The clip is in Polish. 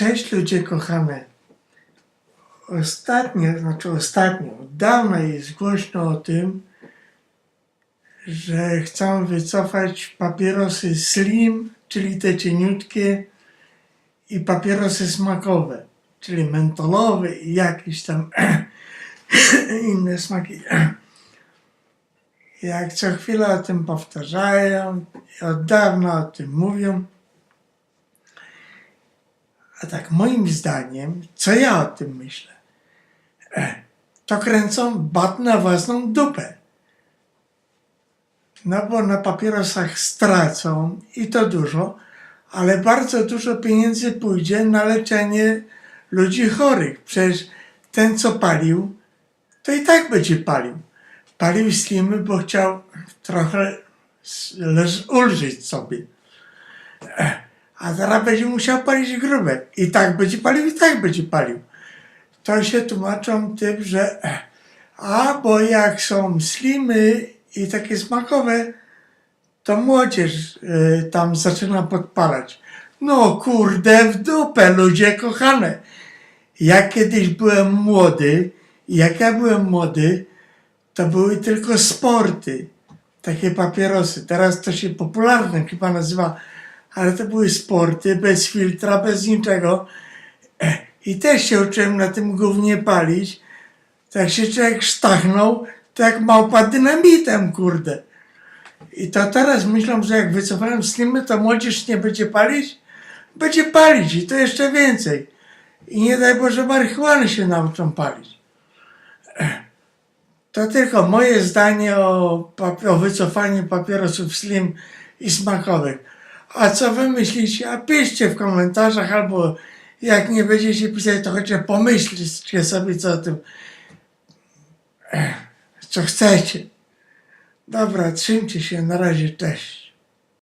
Cześć ludzie kochane. Ostatnio, znaczy ostatnio, od dawna jest głośno o tym, że chcą wycofać papierosy slim, czyli te cieniutkie, i papierosy smakowe, czyli mentolowe i jakieś tam inne smaki. Jak co chwilę o tym powtarzają, od dawna o tym mówią. A tak moim zdaniem, co ja o tym myślę? E, To kręcą bat na własną dupę. No bo na papierosach stracą i to dużo, ale bardzo dużo pieniędzy pójdzie na leczenie ludzi chorych. Przecież ten, co palił, to i tak będzie palił. Palił slimy, bo chciał trochę ulżyć sobie. A teraz będzie musiał palić grube. I tak będzie palił, i tak będzie palił. To się tłumaczą tym, że a bo jak są slimy i takie smakowe, to młodzież y, tam zaczyna podpalać. No kurde, w dupę, ludzie kochane. Ja kiedyś byłem młody, jak ja byłem młody, to były tylko sporty, takie papierosy. Teraz to się popularne chyba nazywa, ale to były sporty bez filtra, bez niczego. E, I też się uczyłem na tym głównie palić. To jak się człowiek sztachnął, to jak małpa dynamitem, kurde. I to teraz myślą, że jak wycofałem slimy, to młodzież nie będzie palić? Będzie palić i to jeszcze więcej. I nie daj Boże, marihuany się nauczą palić. To tylko moje zdanie o, o wycofaniu papierosów slim i smakowych. A co wy myślicie? A piszcie w komentarzach, albo jak nie będziecie pisać, to chociaż pomyślcie sobie co o tym, co chcecie. Dobra, trzymcie się, na razie, cześć.